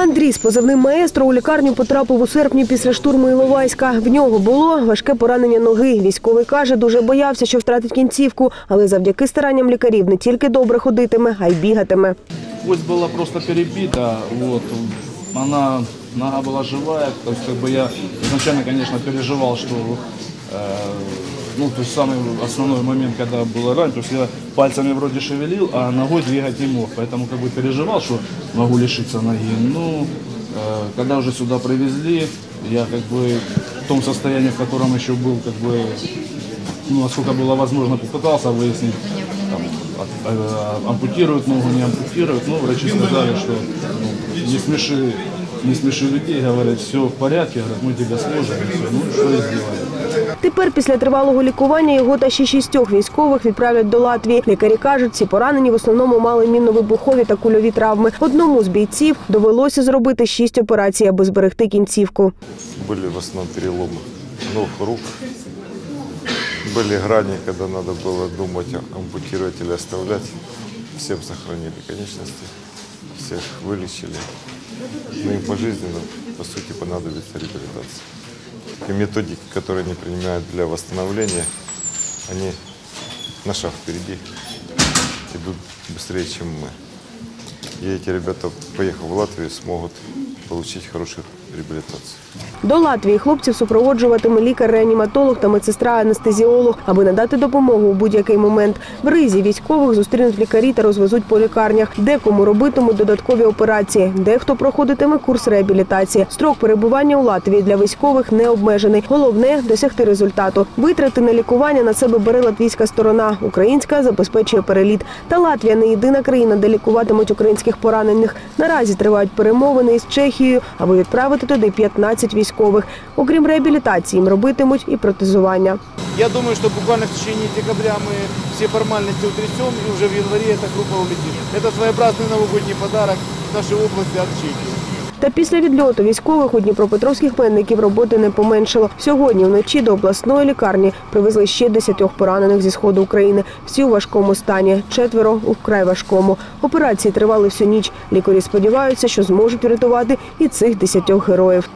Андрій з позивним маестро у лікарню потрапив у серпні після штурму Іловайська. В нього було важке поранення ноги. Військовий каже, дуже боявся, що втратить кінцівку, але завдяки старанням лікарів не тільки добре ходитиме, а й бігатиме. Кость была просто перебита, вот, она, нога была живая, то есть как бы я изначально, конечно, переживал, что, э, ну, то есть самый основной момент, когда было ранен, то есть я пальцами вроде шевелил, а ногой двигать не мог, поэтому как бы переживал, что могу лишиться ноги. Ну, э, когда уже сюда привезли, я как бы в том состоянии, в котором еще был, как бы, ну, насколько было возможно, попытался выяснить, там, от- э, ампутируют ногу, не ампутируют. Ну, врачи сказали, что ну, не смеши, не смеши людей, говорят, все в порядке, говорят, мы тебя сложим, все. Ну, что и сделали. Тепер після тривалого лікування його та ще шістьох військових відправлять до Латвії. Лікарі кажуть, ці поранені в основному мали мінно-вибухові та кульові травми. Одному з бійців довелося зробити шість операцій, аби зберегти кінцівку. Были в основном переломы ног, рук. Были грани, когда надо было думать, ампутировать или оставлять. Всем сохранили конечности, всех вылечили. Но им пожизненно, по сути, понадобится реабилитация. И методики, которые они принимают для восстановления, они на шаг впереди идут быстрее, чем мы. И эти ребята, поехав в Латвию, смогут получить хорошую реабилитацию. До Латвії хлопців супроводжуватиме лікар-реаніматолог та медсестра-анестезіолог, аби надати допомогу у будь-який момент. В ризі військових зустрінуть лікарі та розвезуть по лікарнях. Декому робитимуть додаткові операції, дехто проходитиме курс реабілітації. Строк перебування у Латвії для військових не обмежений. Головне досягти результату. Витрати на лікування на себе бере латвійська сторона. Українська забезпечує переліт. Та Латвія не єдина країна, де лікуватимуть українських поранених. Наразі тривають перемовини із Чехією, аби відправити туди 15 військових. Окрім реабілітації, їм робитимуть і протезування. Я думаю, что буквально в течение декабря мы все формальности утрясем, и уже в январе эта группа улетит. Это своеобразный новогодний подарок нашей области от Чехии. Та після відльоту військових у Дніпропетровських пленників роботи не поменшало. Сьогодні вночі до обласної лікарні привезли ще десятьох поранених зі сходу України. Всі у важкому стані, четверо у вкрай важкому. Операції тривали всю ніч. Лікарі сподіваються, що зможуть врятувати і цих десятьох героїв.